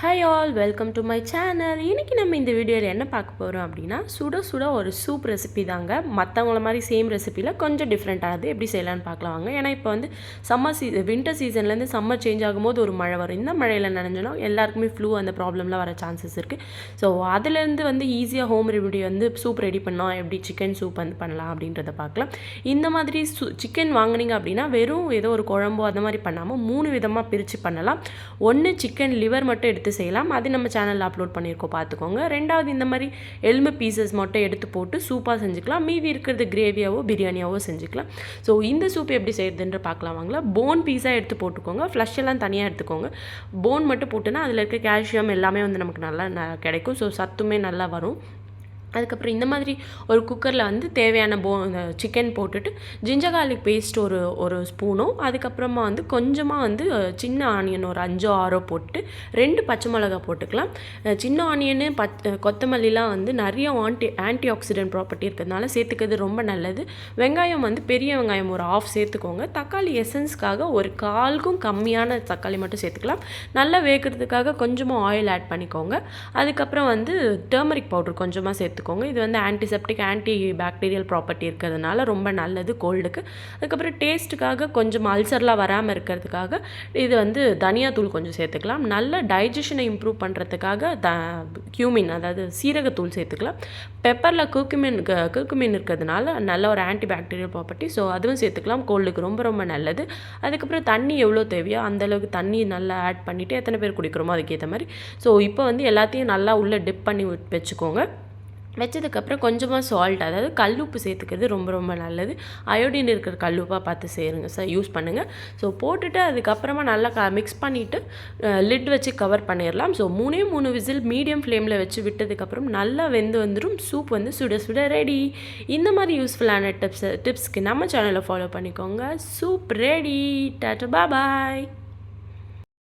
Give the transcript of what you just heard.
Hi all welcome to my channel இன்றைக்கி நம்ம இந்த வீடியோவில் என்ன பார்க்க போகிறோம் அப்படின்னா சுட சுட ஒரு சூப் ரெசிபி தாங்க. மற்றவங்கள மாதிரி சேம் ரெசிப்பியில் கொஞ்சம் டிஃப்ரெண்ட்டாகுது எப்படி செய்யலான்னு பார்க்கலாம் வாங்க. ஏன்னா இப்போ வந்து சம்மர் சீ வின்டர் சீசன்லேருந்து சம்மர் சேஞ்ச் ஆகும்போது ஒரு மழை வரும். இந்த மழையில் நனைஞ்சோன்னா எல்லாருக்குமே ஃப்ளூ அந்த ப்ராப்ளம்லாம் வர சான்சஸ் இருக்குது ஸோ அதுலேருந்து வந்து ஈஸியாக ஹோம் ரெமெடி வந்து சூப் ரெடி பண்ணோம் எப்படி சிக்கன் சூப் வந்து பண்ணலாம் அப்படின்றத பார்க்கலாம். இந்த மாதிரி சு சிக்கன் வாங்குனீங்க அப்படின்னா வெறும் ஏதோ ஒரு குழம்போ அந்த மாதிரி பண்ணாமல் மூணு விதமாக பிரித்து பண்ணலாம். ஒன்று சிக்கன் லிவர் மட்டும் எடுத்து செய்யலாம். அது நம்ம சேனலில் அப்லோட் பண்ணியிருக்கோம் பார்த்துக்கோங்க. ரெண்டாவது இந்த மாதிரி எலும்பு பீசஸ் மட்டும் எடுத்து போட்டு சூப்பாக செஞ்சுக்கலாம். மீதி இருக்கிறது கிரேவியாவோ பிரியாணியாவோ செஞ்சுக்கலாம். ஸோ இந்த சூப் எப்படி செய்யறதுன்ற பார்க்கலாம் வாங்களா போன் பீஸாக எடுத்து போட்டுக்கோங்க. ஃப்ளஷ் எல்லாம் தனியாக எடுத்துக்கோங்க. போன் மட்டும் போட்டுனா அதில் இருக்க கால்சியம் எல்லாமே வந்து நமக்கு நல்லா ந- கிடைக்கும். ஸோ சத்துமே நல்லா வரும். அதுக்கப்புறம் இந்த மாதிரி ஒரு குக்கரில் வந்து தேவையான போ இந்த சிக்கன் போட்டுட்டு ஜிஞ்சர் கார்லிக் பேஸ்ட் ஒரு ஒரு ஸ்பூனும் அதுக்கப்புறமா வந்து கொஞ்சமாக வந்து சின்ன ஆனியன் ஒரு அஞ்சோ ஆறோ போட்டு ரெண்டு பச்சை மிளகா போட்டுக்கலாம். சின்ன ஆனியனு பச் கொத்தமல்லிலாம் வந்து நிறைய ஆன்டி ஆன்டி ஆக்சிடென்ட் ப்ராப்பர்ட்டி இருக்கிறதுனால சேர்த்துக்கிறது ரொம்ப நல்லது. வெங்காயம் வந்து பெரிய வெங்காயம் ஒரு ஆஃப் சேர்த்துக்கோங்க. தக்காளி எசன்ஸ்க்காக ஒரு கால்க்கும் கம்மியான தக்காளி மட்டும் சேர்த்துக்கலாம். நல்லா வேகிறதுக்காக கொஞ்சமாக ஆயில் ஆட் பண்ணிக்கோங்க. அதுக்கப்புறம் வந்து டர்மரிக் பவுடர் கொஞ்சமாக எடுத்துக்கோங்க. இது வந்து ஆன்டிசெப்டிக் ஆன்டி பாக்டீரியல் ப்ராப்பர்ட்டி இருக்கிறதுனால ரொம்ப நல்லது கோல்டுக்கு அதுக்கப்புறம் டேஸ்ட்டுக்காக கொஞ்சம் அல்சர்லாம் வராமல் இருக்கிறதுக்காக இது வந்து தனியாத்தூள் கொஞ்சம் சேர்த்துக்கலாம். நல்ல டைஜஷனை இம்ப்ரூவ் பண்ணுறதுக்காக த கியூமின் அதாவது சீரகத்தூள் சேர்த்துக்கலாம். பெப்பரில் குர்குமின் குர்குமின் இருக்கிறதுனால நல்ல ஒரு ஆன்டி பாக்டீரியல் ப்ராப்பர்ட்டி ஸோ அதுவும் சேர்த்துக்கலாம். கோல்டுக்கு ரொம்ப ரொம்ப நல்லது. அதுக்கப்புறம் தண்ணி எவ்வளோ தேவையோ அந்த அளவுக்கு தண்ணி நல்லா ஆட் பண்ணிவிட்டு எத்தனை பேர் குடிக்கிறோமோ அதுக்கேற்ற மாதிரி. ஸோ இப்போ வந்து எல்லாத்தையும் நல்லா உள்ளே டிப் பண்ணி வச்சுக்கோங்க. வச்சதுக்கப்புறம் கொஞ்சமாக சால்ட் அதாவது கல்லுப்பு சேர்த்துக்கிறது ரொம்ப ரொம்ப நல்லது. அயோடின் இருக்கிற கல்லுப்பாக பார்த்து சேருங்க சார் யூஸ் பண்ணுங்கள் ஸோ போட்டுட்டு அதுக்கப்புறமா நல்லா க மிக்ஸ் பண்ணிவிட்டு லிட் வச்சு கவர் பண்ணிடலாம் ஸோ மூணே மூணு விசில் மீடியம் ஃப்ளேமில் வச்சு விட்டதுக்கப்புறம் நல்லா வெந்து வந்துடும் சூப் வந்து சுட சுட ரெடி இந்த மாதிரி யூஸ்ஃபுல்லான டிப்ஸ் டிப்ஸ்க்கு நம்ம சேனலை ஃபாலோ பண்ணிக்கோங்க. சூப் ரெடி டாட்டா பாய்